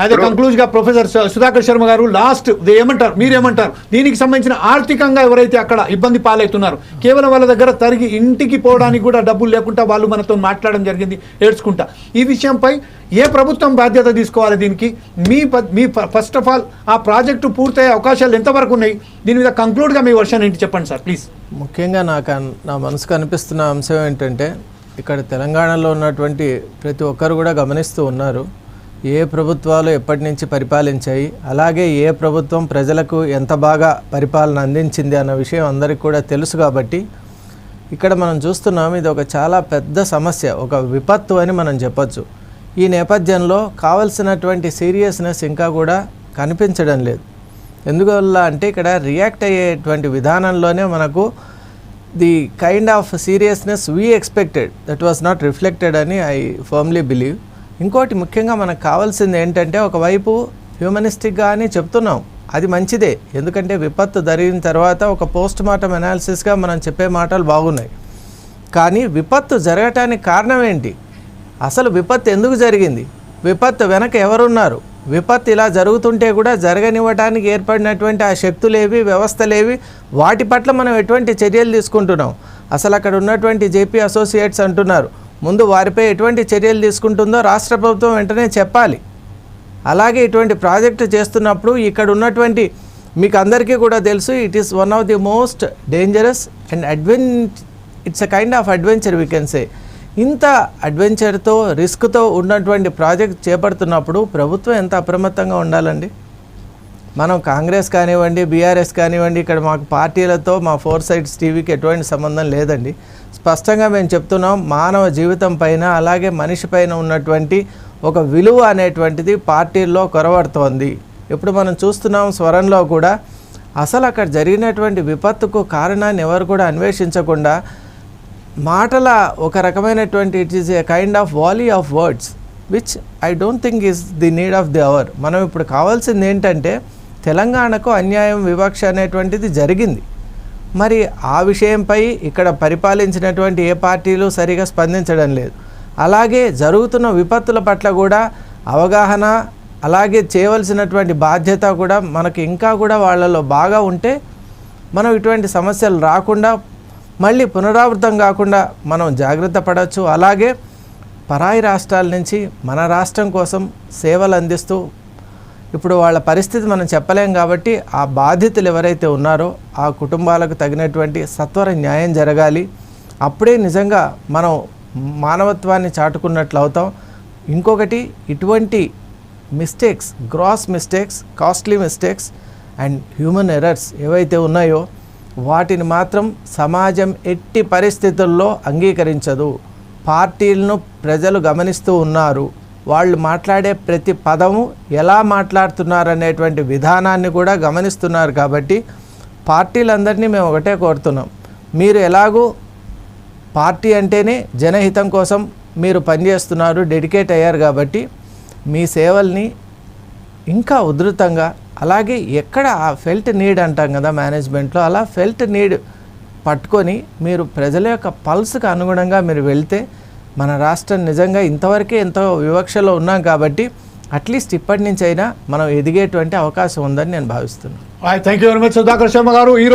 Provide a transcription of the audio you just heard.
అదే కంక్లూజ్గా ప్రొఫెసర్ సుధాకర్ శర్మ గారు లాస్ట్ ఏమంటారు? మీరేమంటారు దీనికి సంబంధించిన ఆర్థికంగా ఎవరైతే అక్కడ ఇబ్బంది పాలవుతున్నారు కేవలం వాళ్ళ దగ్గర తరిగి ఇంటికి పోవడానికి కూడా డబ్బులు లేకుండా వాళ్ళు మనతో మాట్లాడడం జరిగింది ఏడ్చుకుంటా. ఈ విషయంపై ఏ ప్రభుత్వం బాధ్యత తీసుకోవాలి దీనికి? మీ ప- మీ ఫస్ట్ ఆఫ్ ఆల్ ఆ ప్రాజెక్టు పూర్తయ్యే అవకాశాలు ఎంతవరకు ఉన్నాయి? దీని మీద కంక్లూడ్గా మీ వర్షన్ ఏంటి చెప్పండి సార్ ప్లీజ్ ముఖ్యంగా నాకు నా మనసుకు అనిపిస్తున్న అంశం ఏంటంటే ఇక్కడ తెలంగాణలో ఉన్నటువంటి ప్రతి ఒక్కరు కూడా గమనిస్తూ ఉన్నారు. ఏ ప్రభుత్వాలు ఎప్పటి నుంచి పరిపాలించాయి అలాగే ఏ ప్రభుత్వం ప్రజలకు ఎంత బాగా పరిపాలన అందించింది అన్న విషయం అందరికీ కూడా తెలుసు కాబట్టి ఇక్కడ మనం చూస్తున్నాం ఇది ఒక చాలా పెద్ద సమస్య ఒక విపత్తు అని మనం చెప్పచ్చు. ఈ నేపథ్యంలో కావలసినటువంటి సీరియస్నెస్ ఇంకా కూడా కనిపించడం లేదు. ఎందువల్ల అంటే ఇక్కడ రియాక్ట్ అయ్యేటువంటి విధానంలోనే మనకు the kind of seriousness we expected that was not reflected అని ఐ ఫర్మ్లీ బిలీవ్. ఇంకోటి ముఖ్యంగా మనకు కావాల్సింది ఏంటంటే ఒకవైపు హ్యూమనిస్టిక్గా అని చెప్తున్నాం. అది మంచిదే. ఎందుకంటే విపత్తు జరిగిన తర్వాత ఒక పోస్ట్ మార్టం అనాలిసిస్గా మనం చెప్పే మాటలు బాగున్నాయి. కానీ విపత్తు జరగటానికి కారణం ఏంటి? అసలు విపత్తు ఎందుకు జరిగింది? విపత్తు వెనక ఎవరున్నారు? విపత్తు ఇలా జరుగుతుంటే కూడా జరగనివ్వడానికి ఏర్పడినటువంటి ఆ శక్తులేవి వ్యవస్థలేవి వాటి పట్ల మనం ఎటువంటి చర్యలు తీసుకుంటున్నాం? అసలు అక్కడ ఉన్నటువంటి జేపీ అసోసియేట్స్ అంటున్నారు. ముందు వారిపై ఎటువంటి చర్యలు తీసుకుంటుందో రాష్ట్ర ప్రభుత్వం వెంటనే చెప్పాలి. అలాగే ఇటువంటి ప్రాజెక్టు చేస్తున్నప్పుడు ఇక్కడ ఉన్నటువంటి మీకు అందరికీ కూడా తెలుసు it is one of the most dangerous and అడ్వెన్ it's a kind of adventure we can say ఇంత అడ్వెంచర్తో రిస్క్తో ఉన్నటువంటి ప్రాజెక్ట్ చేపడుతున్నప్పుడు ప్రభుత్వం ఎంత అప్రమత్తంగా ఉండాలండి? మనం కాంగ్రెస్ కానివ్వండి బీఆర్ఎస్ కానివ్వండి ఇక్కడ మాకు పార్టీలతో మా ఫోర్ సైడ్స్ టీవీకి ఎటువంటి సంబంధం లేదండి. స్పష్టంగా మేము చెప్తున్నాం మానవ జీవితం పైన అలాగే మనిషి పైన ఉన్నటువంటి ఒక విలువ అనేటువంటిది పార్టీల్లో కొరవడుతోంది. ఇప్పుడు మనం చూస్తున్నాం స్వరంలో కూడా అసలు అక్కడ జరిగినటువంటి విపత్తుకు కారణాన్ని ఎవరు కూడా అన్వేషించకుండా మాటల ఒక రకమైనటువంటి it is a kind of volley of words which I don't think is the need of the hour మనం ఇప్పుడు కావాల్సింది ఏంటంటే తెలంగాణకు అన్యాయం వివక్ష అనేటువంటిది జరిగింది. మరి ఆ విషయంపై ఇక్కడ పరిపాలించినటువంటి ఏ పార్టీలు సరిగా స్పందించడం లేదు. అలాగే జరుగుతున్న విపత్తుల పట్ల కూడా అవగాహన అలాగే చేయవలసినటువంటి బాధ్యత కూడా మనకు ఇంకా కూడా వాళ్ళలో బాగా ఉంటే మనం ఇటువంటి సమస్యలు రాకుండా మళ్ళీ పునరావృతం కాకుండా మనం జాగ్రత్త పడవచ్చు. అలాగే పరాయి రాష్ట్రాల నుంచి మన రాష్ట్రం కోసం సేవలు అందిస్తూ ఇప్పుడు వాళ్ళ పరిస్థితి మనం చెప్పలేం కాబట్టి ఆ బాధితులు ఎవరైతే ఉన్నారో ఆ కుటుంబాలకు తగినటువంటి సత్వర న్యాయం జరగాలి. అప్పుడే నిజంగా మనం మానవత్వాన్ని చాటుకున్నట్లు అవుతాం. ఇంకొకటి ఇటువంటి mistakes gross mistakes costly mistakes and human errors ఏవైతే ఉన్నాయో వాటిని మాత్రం సమాజం ఎట్టి పరిస్థితుల్లో అంగీకరించదు. పార్టీలను ప్రజలు గమనిస్తూ ఉన్నారు. వాళ్ళు మాట్లాడే ప్రతి పదము ఎలా మాట్లాడుతున్నారు అనేటువంటి విధానాన్ని కూడా గమనిస్తున్నారు కాబట్టి పార్టీలందరినీ మేము ఒకటే కోరుతున్నాం. మీరు ఎలాగూ పార్టీ అంటేనే జనహితం కోసం మీరు పనిచేస్తున్నారు డెడికేట్ అయ్యారు కాబట్టి మీ సేవల్ని ఇంకా ఉధృతంగా అలాగే ఎక్కడ ఆ ఫెల్ట్ నీడ్ అంటాం కదా మేనేజ్మెంట్లో అలా ఫెల్ట్ నీడ్ పట్టుకొని మీరు ప్రజల యొక్క పల్స్కి అనుగుణంగా మీరు వెళ్తే మన రాష్ట్రం నిజంగా ఇంతవరకే ఎంతో వివక్షలో ఉన్నాం కాబట్టి అట్లీస్ట్ ఇప్పటి నుంచైనా అయినా మనం ఎదిగేటువంటి అవకాశం ఉందని నేను భావిస్తున్నాను. Thank you very much Sudhakar Sharma garu.